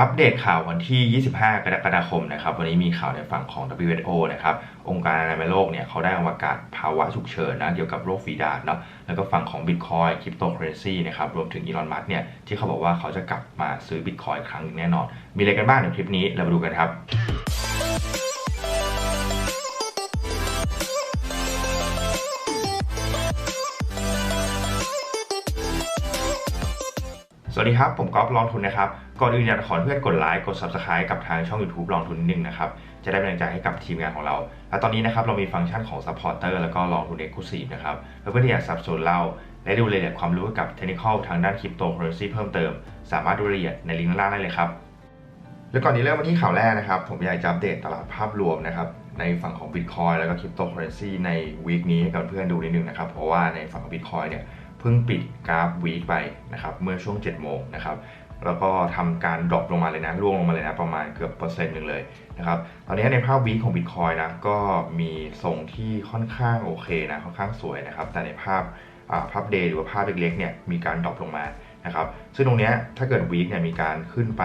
อัปเดตข่าววันที่ 25 กรกฎาคมนะครับ วันนี้มีข่าวในฝั่งของ WHO นะครับ องค์การอนามัยโลกเนี่ยเขาได้ประกาศภาวะฉุกเฉินนะเกี่ยวกับโรคฝีดาษเนาะ แล้วก็ฝั่งของ Bitcoin คริปโตเคอเรนซีนะครับ รวมถึงอีลอนมัสเนี่ยที่เขาบอกว่าเขาจะกลับมาซื้อ Bitcoin ครั้งหนึ่งแน่นอน มีอะไรกันบ้างในคลิปนี้ เรามาดูกันครับ วัสดีครับ ผมก๊อฟลองทุนนะครับ ก่อนอื่นอยากขอเพื่อนกดไลค์ กด Subscribe กับทางช่อง YouTube ลองทุนนิดนึงนะครับ จะได้เป็นกำลังใจให้กับทีมงานของเรา และตอนนี้นะครับเรามีฟังก์ชันของ Supporter แล้วก็ลองทุน Exclusive นะครับเพื่อนๆที่อยากสนับสนุนเรา และดูรายละเอียดความรู้เกี่ยวกับเทคนิคทางด้านคริปโตเคอเรนซีเพิ่มเติม สามารถดูรายละเอียดในลิงก์ล่างได้เลยครับ แล้วก่อนนี้เริ่มมาที่ข่าวแรกนะครับ ผมอยากจะอัปเดตตลาดภาพรวมนะครับในฝั่งของ Bitcoin แล้วก็คริปโตเคอเรนซีในวีคนี้ให้กับเพื่อนดูนิดนึงนะครับเพราะว่าในฝั่งของ Bitcoin เนี่ย เพิ่งปิดกราฟวีคไปนะครับเมื่อช่วง 7 โมงนะครับแล้วก็ทำการดรอปลงมาเลยนะร่วงลงมาเลยนะประมาณเกือบเปอร์เซ็นต์หนึ่งเลยนะครับตอนนี้ในภาพวีคของ Bitcoin นะก็มีทรงที่ค่อนข้างโอเคนะค่อนข้างสวยนะครับแต่ในภาพภาพเดย์หรือว่าภาพเล็กๆเนี่ยมีการดรอปลงมานะครับซึ่งตรงนี้ถ้าเกิดวีคเนี่ยมีการขึ้นไป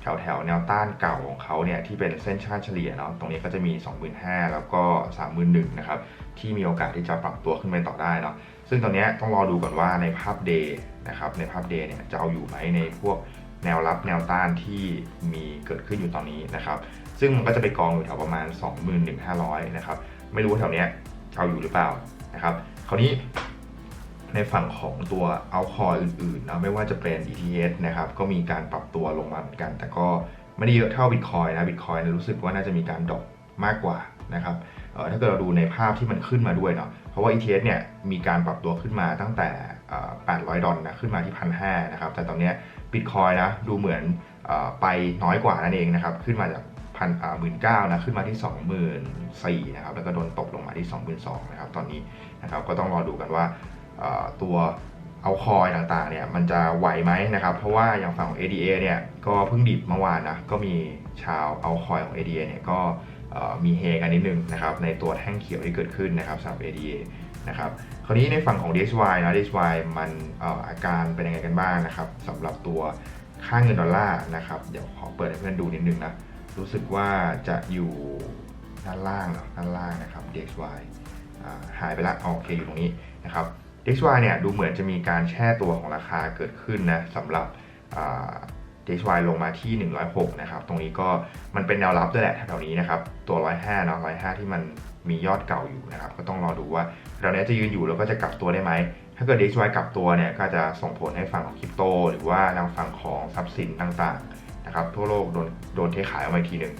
แถวแถวแนวต้านเก่าของเขาเนี่ยที่เป็นเส้นชาติเฉลี่ยเนาะตรงนี้ก็จะมี 25,000 แล้วก็ 31,000 นะครับที่มีโอกาสที่จะปรับตัวขึ้นไปต่อได้เนาะ ซึ่งตอนนี้ต้องรอดูก่อนว่าในภาพเดย์นะครับในภาพเดย์เนี่ยจะเอาอยู่ไหมในพวกแนวรับแนวต้านที่มีเกิดขึ้นอยู่ตอนนี้นะครับ ซึ่งมันก็จะไปกองอยู่แถวประมาณ 21,500นะครับไม่รู้ว่าแถวเนี้ยเอาอยู่หรือเปล่านะครับคราวนี้ในฝั่งของตัวเอาคอยอื่นๆนะไม่ว่าจะเป็น ETH นะครับก็มีการปรับตัวลงมาเหมือนกัน แต่ก็ไม่ได้เยอะเท่า Bitcoin นะ Bitcoin รู้สึกว่าน่าจะมีการดรอปมากกว่านะครับเออถ้าเกิดเราดูในภาพที่มันขึ้นมาด้วยเนาะ เพราะว่า ETH เนี่ยมีการปรับตัวขึ้นมาตั้งแต่ 800 ดอลนะขึ้นมาที่ 1,500 นะครับ แต่ตอนนี้ Bitcoin นะดูเหมือนอไปน้อยกว่านั่นเองนะครับ ขึ้นมาจากพันหมื่นเก้านะขึ้นมาที่ 24,000นะครับแล้วก็โดนตกลงมาที่ 22,000นะครับตอนนี้นะครับก็ต้องรอดูกันว่าตัวเอาคอยต่างๆเนี่ยมันจะไหวไหมนะครับเพราะว่าอย่างฝั่งของ ADA เนี่ยก็เพิ่งดิบเมื่อวานนะก็มีชาวเอาคอยของ ADA เนี่ยก็ มีเฮกันนิดนึงนะครับในตัวแท่งเขียวที่เกิดขึ้นนะครับสำหรับ ADA นะครับคราวนี้ในฝั่งของ DXY นะ DXY มันอาการเป็นยังไงกันบ้างนะครับสำหรับตัวค่าเงินดอลลาร์นะครับเดี๋ยวขอเปิดให้เพื่อนดูนิดนึงนะรู้สึกว่าจะอยู่ด้านล่างเนาะด้านล่างนะครับ DXY หายไปละโอเคอยู่ตรงนี้นะครับ DXY เนี่ยดูเหมือนจะมีการแช่ตัวของราคาเกิดขึ้นนะสำหรับ DXY ลงมาที่ 106 นะครับ ตรงนี้ก็มันเป็นแนวรับด้วยแหละแถวนี้นะครับ ตัว 105 เนาะ 105 ที่มันมียอดเก่าอยู่นะครับ ก็ต้องรอดูว่าเราเนี้ยจะยืนอยู่แล้วก็จะกลับตัวได้ไหม ถ้าเกิด DXY กลับตัวเนี่ยก็จะส่งผลให้ฝั่งของคริปโต หรือว่าทางฝั่งของทรัพย์สินต่างๆนะครับ ทั่วโลกโดนโดนเทขายออกมาทีหนึ่ง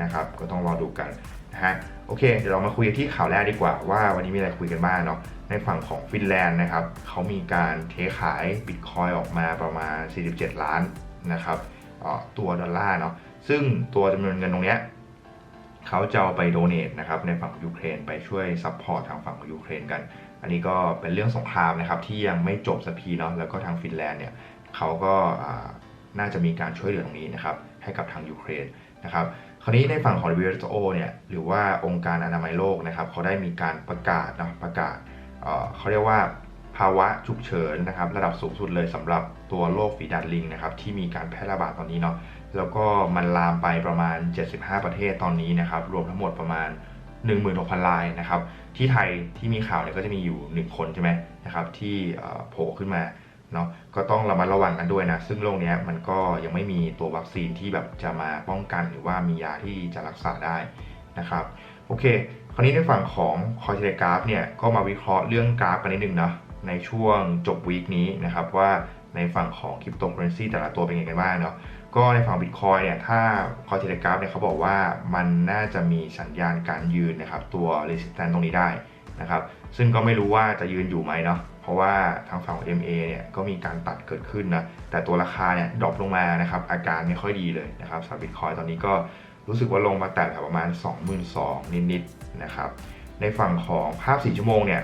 นะครับ ก็ต้องรอดูกันนะฮะ โอเค เดี๋ยวเรามาคุยที่ข่าวแรกดีกว่าว่าวันนี้มีอะไรคุยกันบ้างเนาะ ในฝั่งของฟินแลนด์นะครับเขามีการเทขายบิตคอยออกมาประมาณ 47 ล้าน นะครับตัวดอลลาร์เนาะซึ่งตัวจำนวนเงินตรงนี้เขาจะเอาไปโดเนทนะครับในฝั่งยูเครนไปช่วยซัพพอร์ตทางฝั่งยูเครนกัน อันนี้ก็เป็นเรื่องสงครามนะครับที่ยังไม่จบสักทีเนาะแล้วก็ทางฟินแลนด์เนี่ยเขาก็น่าจะมีการช่วยเหลือตรงนี้นะครับให้กับทางยูเครนนะครับคราวนี้ในฝั่งของ WHO เนี่ยหรือว่าองค์การอนามัยโลกนะครับเขาได้มีการประกาศนะประกาศเขาเรียกว่า ภาวะฉุกเฉินนะครับระดับสูงสุดเลยสำหรับตัวโรคฝีดาดลิงนะครับที่มีการแพร่ระบาดตอนนี้เนาะแล้วก็มันลามไปประมาณ 75 ประเทศตอนนี้นะครับรวมทั้งหมดประมาณ 16,000รายนะครับที่ไทยที่มีข่าวเนี่ยก็จะมีอยู่ 1 คนใช่ไหมนะครับที่โผล่ขึ้นมาเนาะก็ต้องระมัดระวังกันด้วยนะ ซึ่งโรคนี้มันก็ยังไม่มีตัววัคซีนที่แบบจะมาป้องกันหรือว่ามียาที่จะรักษาได้นะครับโอเค คราวนี้ในฝั่งของคอยเทเลกราฟเนี่ยก็มาวิเคราะห์เรื่องกราฟกันนิดนึงนะ ในช่วงจบวีคนี้นะครับว่าในฝั่งของคริปโตเคอเรนซีแต่ละตัวเป็นยังไงกันบ้างเนาะก็ในฝั่งบิตคอยเนี่ยถ้าคอยเทเลกราฟเนี่ยเขาบอกว่ามันน่าจะมีสัญญาณการยืนนะครับตัว resistance ตรงนี้ได้นะครับซึ่งก็ไม่รู้ว่าจะยืนอยู่ไหมเนาะเพราะว่าทางฝั่งของ MA เนี่ยก็มีการตัดเกิดขึ้นนะแต่ตัวราคาเนี่ยดรอปลงมานะครับอาการไม่ค่อยดีเลยนะครับสำหรับบิตคอยตอนนี้ก็รู้สึกว่าลงมาแตะแถวประมาณ 22,000นิดๆนะครับในฝั่งของภาพ 4 ชั่วโมงเนี่ย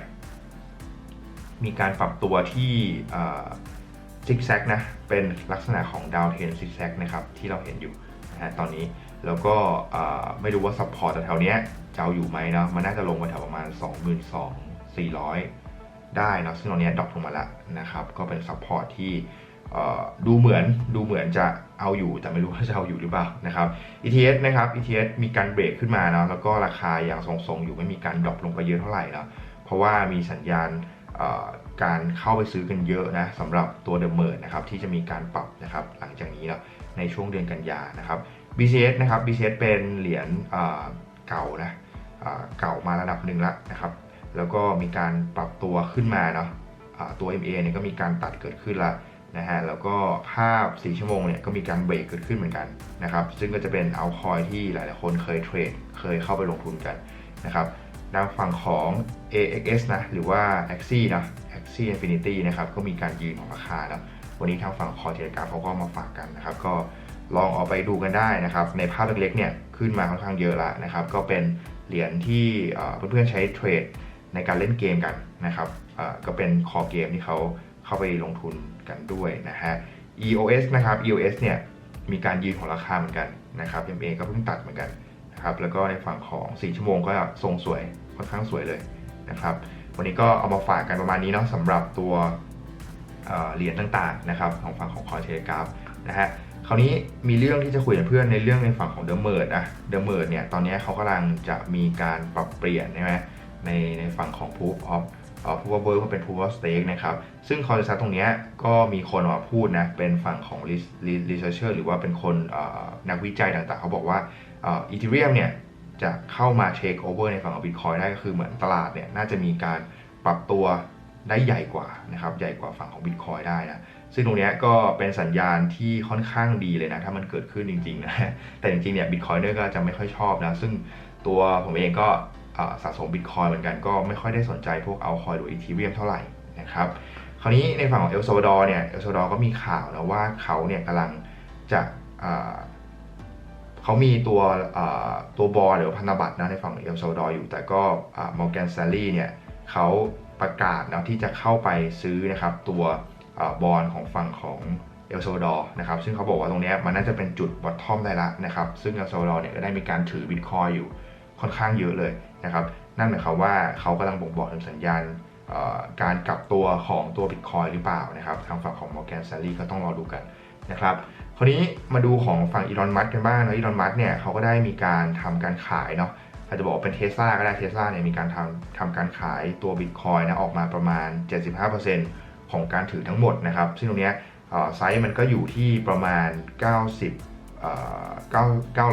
มีการปรับตัวที่ซิกแซกนะ เป็นลักษณะของดาวเทนซิกแซกนะครับที่เราเห็นอยู่นะฮะตอนนี้แล้วก็ไม่รู้ว่าซัพพอร์ตแถวเนี้ยจะเอาอยู่ไหมเนาะมันน่าจะลงมาแถวประมาณ 22,400 ได้นะซึ่งตอนนี้ดรอปลงมาแล้วนะครับก็เป็นซัพพอร์ตที่ดูเหมือนดูเหมือนจะเอาอยู่แต่ไม่รู้ว่าจะเอาอยู่หรือเปล่านะครับ ETS นะครับ ETS มีการเบรกขึ้นมาเนาะแล้วก็ราคายังทรงๆ อยู่ไม่มีการดรอปลงไปเยอะเท่าไหร่แล้วเพราะว่ามีสัญญาณ การเข้าไปซื้อกันเยอะนะสำหรับตัวเดอะเมิร์นะครับที่จะมีการปรับนะครับหลังจากนี้เนาะในช่วงเดือนกันยานะครับ BCS นะครับ BCS เป็นเหรียญเก่านะเก่ามาระดับหนึ่งแล้วนะครับ แล้วก็มีการปรับตัวขึ้นมาเนาะตัว MA เนี่ยก็มีการตัดเกิดขึ้นล้วนะฮะแล้วก็ภาพ 4 ชั่วโมงเนี่ยก็มีการเบรกเกิดขึ้นเหมือนกันนะครับ ซึ่งก็จะเป็นเอาคอยที่หลาย ๆ คนเคยเทรดเคยเข้าไปลงทุนกันนะครับ ทางฝั่งของ AXS นะ หรือว่า Axie นะ Axie Infinity นะครับ ก็มีการยืนของราคานะวันนี้ทางฝั่งคอเทเลกราฟเขาก็มาฝากกันนะครับ ก็ลองเอาไปดูกันได้นะครับ ในภาพเล็กๆ เนี่ย ขึ้นมาค่อนข้างเยอะแล้วนะครับ ก็เป็นเหรียญที่เพื่อนๆใช้เทรดในการเล่นเกมกันนะครับ ก็เป็นคอเกมที่เขาเข้าไปลงทุนกันด้วยนะฮะ EOS นะครับ EOS เนี่ย มีการยืนของราคาเหมือนกันนะครับ MA ก็เพิ่งตัดเหมือนกันนะครับ แล้วก็ในฝั่งของ 4 ชั่วโมงก็ทรงสวย ค่อนข้างสวยเลยนะครับ วันนี้ก็เอามาฝากกันประมาณนี้เนาะสำหรับตัวเเหรียญต่างๆนะครับของฝั่งของคอยเทกราฟนะฮะคราวนี้มีเรื่องที่จะคุยกับเพื่อนในเรื่องในฝั่งของเดอะเมิร์ดนะเดอะเมิร์ดเนี่ยตอนนี้เขากำลังจะมีการปรับเปลี่ยนใช่ไหมในในฝั่งของ proof of เอ่อ proof of work มาเป็น proof of stake นะครับ ซึ่ง consensus ตรงเนี้ยก็มีคนออกมาพูดนะ เป็นฝั่งของ res- res- researcher หรือว่าเป็นคนนักวิจัยต่างๆ เขาบอกว่าอ่อ Ethereum เนี่ย จะเข้ามา take over ในฝั่งของ Bitcoin ได้ก็คือเหมือนตลาดเนี่ยน่าจะมีการปรับตัวได้ใหญ่กว่านะครับใหญ่กว่าฝั่งของ Bitcoin ได้นะซึ่งตรงนี้ก็เป็นสัญญาณที่ค่อนข้างดีเลยนะ ถ้ามันเกิดขึ้นจริงๆนะแต่จริงๆเนี่ย Bitcoiner ก็จะไม่ค่อยชอบนะ ซึ่งตัวผมเองก็สะสมบิตคอยเหมือนกันก็ไม่ค่อยได้สนใจพวกเอาคอยหรืออีทีเรียมเท่าไหร่นะครับคราวนี้ในฝั่งของเอลซาวดอร์เนี่ยเอลซาวดอร์ก็มีข่าวนะว่าเขาเนี่ยกำลังจะ เขามีตัวตัวบอลหรือพันธบัตรนะในฝั่งเอลซาวดอร์อยู่ แต่ก็มอร์แกนซารีเนี่ยเขาประกาศนะที่จะเข้าไปซื้อนะครับตัวบอลของฝั่งของเอลซาวดอร์นะครับซึ่งเขาบอกว่าตรงนี้มันน่าจะเป็นจุดบอททอมได้ละนะครับซึ่งเอลซาวดอร์เนี่ยก็ได้มีการถือบิตคอยอยู่ค่อนข้างเยอะเลยนะครับนั่นหมายความว่าเขากำลังบ่งบอกถึงสัญญาณการกลับตัวของตัว Bitcoin หรือเปล่านะครับทางฝั่งของ Morgan Stanley ก็ต้องรอดูกันนะครับ คราวนี้มาดูของฝั่งอีลอนมัสกันบ้างนะอีลอนมัสเนี่ยเขาก็ได้มีการทำการขายเนาะอาจจะบอกว่าเป็นเทสลาก็ได้เทสลาเนี่ยมีการทำทำการขายตัว Bitcoin นะออกมาประมาณ 75%ของการถือทั้งหมดนะครับ ซึ่งตรงเนี้ยไซส์มันก็อยู่ที่ประมาณ 90เอ่อ9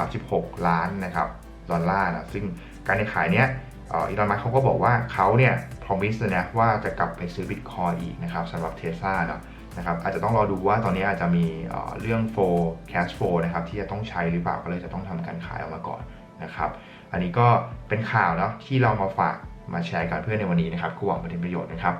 936 ล้านนะครับดอลลาร์นะซึ่งการในขายเนี้ยอีลอนมัสเขาก็บอกว่าเขาเนี่ย promise เลยนะว่าจะกลับไปซื้อบิตคอยอีกนะครับสำหรับเทสลาเนาะ นะครับอาจจะต้องรอดูว่าตอนนี้อาจจะมีเรื่อง flow cash flow นะครับที่จะต้องใช้หรือเปล่าก็เลยจะต้องทำการขายออกมาก่อนนะครับ อันนี้ก็เป็นข่าวเนาะที่เรามาฝากมาแชร์กันเพื่อนในวันนี้นะครับก็หวังเป็นประโยชน์นะครับ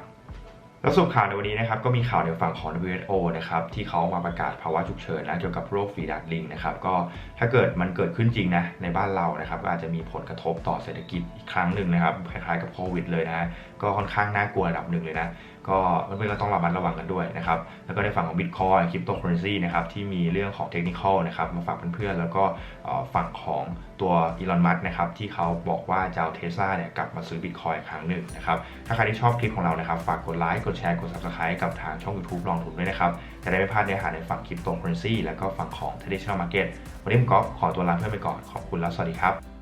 แล้วสรุปข่าวในวันนี้นะครับก็มีข่าวในฝั่งของ WHO นะครับที่เขามาประกาศภาวะฉุกเฉินนะเกี่ยวกับโรคฝีดาดลิงนะครับก็ถ้าเกิดมันเกิดขึ้นจริงนะในบ้านเรานะครับก็อาจจะมีผลกระทบต่อเศรษฐกิจอีกครั้งหนึ่งนะครับคล้ายๆกับโควิดเลยนะก็ค่อนข้างน่ากลัวระดับหนึ่งเลยนะ ก็เพื่อนๆก็ต้องระมัดระวังกันด้วยนะครับแล้วก็ในฝั่งของ Bitcoin Cryptocurrency นะครับที่มีเรื่องของเทคนิคนะครับมาฝากเพื่อนๆแล้วก็ฝั่งของตัวอีลอนมัสนะครับที่เขาบอกว่าจะเอาเทสลาเนี่ยกลับมาซื้อ Bitcoin ครั้งหนึ่งนะครับถ้าใครที่ชอบคลิปของเรานะครับฝากกดไลค์กดแชร์กด Subscribe กับทางช่อง YouTube ลองทุนด้วยนะครับจะได้ไม่พลาดเนื้อหาในฝั่ง Cryptocurrency แล้วก็ฝั่งของ Traditional Market วันนี้ผมก็ขอตัวลาเพื่อนไปก่อนขอบคุณแล้วสวัสดีครับ